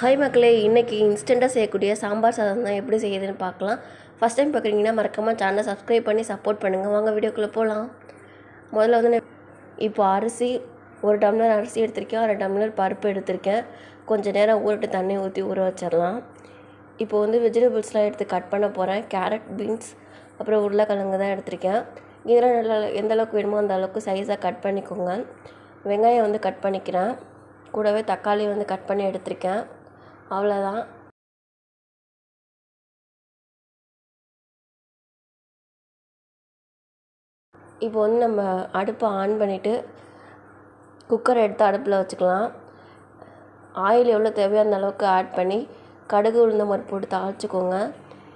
Hi மக்களே இன்றைக்கி இன்ஸ்டண்ட்டாக செய்யக்கூடிய சாம்பார் சாதம் தான் எப்படி செய்யுதுன்னு பார்க்கலாம். ஃபஸ்ட் டைம் பார்க்குறீங்கன்னா மறக்காமல் சேனலை சப்ஸ்கிரைப் பண்ணி சப்போர்ட் பண்ணுங்கள் வாங்க வீடியோக்குள்ளே போகலாம் முதல்ல வந்து நான் இப்போ அரிசி ஒரு டம்ளர் அரிசி எடுத்திருக்கேன். ஒரு டம்ளர் பருப்பு எடுத்திருக்கேன். கொஞ்சம் நேரம் ஊறிட்டு தண்ணி ஊற்றி ஊற வச்சிடலாம். இப்போ வந்து வெஜிடபிள்ஸ்லாம் எடுத்து கட் பண்ண போகிறேன் கேரட் பீன்ஸ் அப்புறம் உருளைக்கிழங்கு தான் எடுத்திருக்கேன். இதெல்லாம் நல்லா எந்த அளவுக்கு வேணுமோ அந்த அளவுக்கு சைஸாக கட் பண்ணிக்கோங்க. வெங்காயம் வந்து கட் பண்ணிக்கிறேன். கூடவே தக்காளி வந்து கட் பண்ணி எடுத்திருக்கேன். அவ்வளோதான் இப்போ வந்து நம்ம அடுப்பை ஆன் பண்ணிவிட்டு குக்கரை எடுத்து அடுப்பில் வச்சுக்கலாம். ஆயில் எவ்வளோ தேவையோ அந்த அளவுக்கு ஆட் பண்ணி கடுகு உளுந்த பருப்பு போட்டு தாளிச்சிக்கோங்க.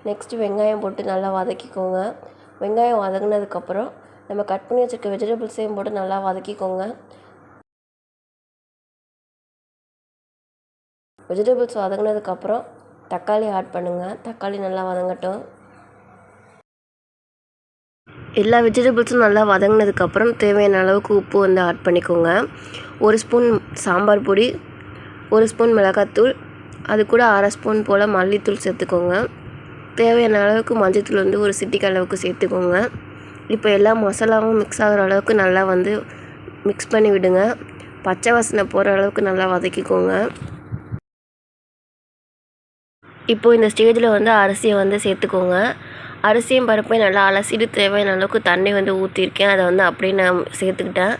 நெக்ஸ்ட்டு வெங்காயம் போட்டு நல்லா வதக்கிக்கோங்க. வெங்காயம் வதங்கினதுக்கப்புறம் நம்ம கட் பண்ணி வச்சுருக்க வெஜிடபிள்ஸையும் போட்டு நல்லா வதக்கிக்கோங்க. வெஜிடபிள்ஸ் வதங்கினதுக்கப்புறம் தக்காளி ஆட் பண்ணுங்கள் தக்காளி நல்லா வதங்கட்டும். எல்லா வெஜிடபிள்ஸும் நல்லா வதங்கினதுக்கப்புறம் தேவையான அளவுக்கு உப்பு வந்து ஆட் பண்ணிக்கோங்க. ஒரு ஸ்பூன் சாம்பார் பொடி ஒரு ஸ்பூன் மிளகாத்தூள் அது கூட அரை ஸ்பூன் போல் மல்லித்தூள் சேர்த்துக்கோங்க. தேவையான அளவுக்கு மஞ்சள்தூள் வந்து ஒரு சிட்டிக்கு அளவுக்கு சேர்த்துக்கோங்க. இப்போ எல்லா மசாலாவும் மிக்ஸ் ஆகிற அளவுக்கு நல்லா வந்து மிக்ஸ் பண்ணி விடுங்க. பச்சை வாசனை போகிற அளவுக்கு நல்லா வதக்கிக்கோங்க. இப்போது இந்த ஸ்டேஜில் வந்து அரிசியை வந்து சேர்த்துக்கோங்க. அரிசியும் பருப்பையும் நல்லா அலசிட்டு தேவையான அளவுக்கு தண்ணி வந்து ஊற்றிருக்கேன் அதை வந்து அப்படியே நான் சேர்த்துக்கிட்டேன்.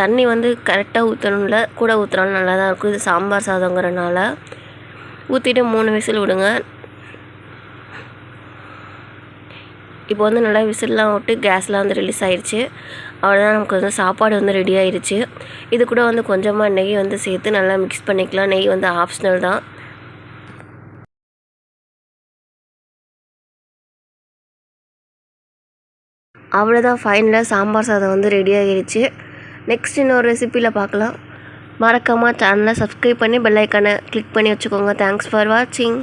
தண்ணி வந்து கரெக்டாக ஊற்றணும்ல கூட ஊற்றினாலும் நல்லா தான் இருக்கும். இது சாம்பார் சாதங்கிறனால ஊற்றிட்டு மூணு விசில் விடுங்க. இப்போ வந்து நல்லா விசில்லாம் விட்டு கேஸ்லாம் வந்து ரிலீஸ் ஆயிடுச்சு அவ்வளோதான் நமக்கு வந்து சாப்பாடு வந்து ரெடி ஆயிடுச்சு இது கூட வந்து கொஞ்சமாக நெய் வந்து சேர்த்து நல்லா மிக்ஸ் பண்ணிக்கலாம். நெய் வந்து ஆப்ஷனல் தான். அவ்வளோதான் ஃபைனலாக சாம்பார் சாதம் வந்து ரெடி ஆகிடுச்சு நெக்ஸ்ட் இன்னொரு ரெசிப்பியில் பார்க்கலாம். மறக்காமல் சேனலை சப்ஸ்கிரைப் பண்ணி பெல் ஐக்கானை கிளிக் பண்ணி வச்சுக்கோங்க. தேங்க்ஸ் ஃபார் வாட்சிங்